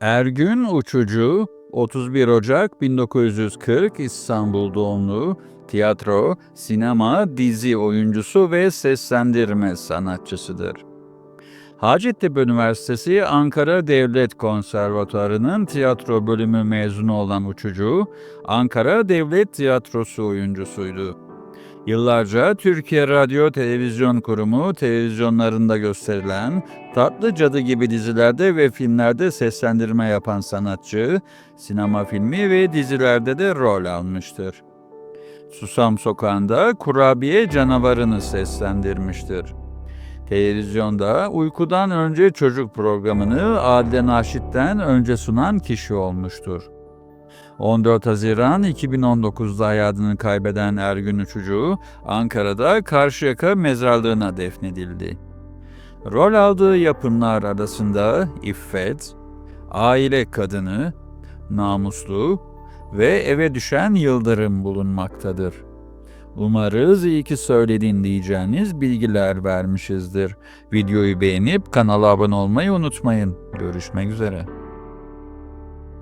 Ergün Uçucu, 31 Ocak 1940 İstanbul doğumlu, tiyatro, sinema, dizi oyuncusu ve seslendirme sanatçısıdır. Hacettepe Üniversitesi Ankara Devlet Konservatuarı'nın tiyatro bölümü mezunu olan Uçucu, Ankara Devlet Tiyatrosu oyuncusuydu. Yıllarca Türkiye Radyo Televizyon Kurumu televizyonlarında gösterilen Tatlı Cadı gibi dizilerde ve filmlerde seslendirme yapan sanatçı, sinema filmi ve dizilerde de rol almıştır. Susam Sokağı'nda kurabiye canavarını seslendirmiştir. Televizyonda uykudan önce çocuk programını Adile Naşit'ten önce sunan kişi olmuştur. 14 Haziran 2019'da hayatını kaybeden Ergün Uçucu, Ankara'da Karşıyaka mezarlığına defnedildi. Rol aldığı yapımlar arasında İffet, Aile Kadını, Namuslu ve Eve Düşen Yıldırım bulunmaktadır. Umarız iyi ki söyledin diyeceğiniz bilgiler vermişizdir. Videoyu beğenip kanala abone olmayı unutmayın. Görüşmek üzere.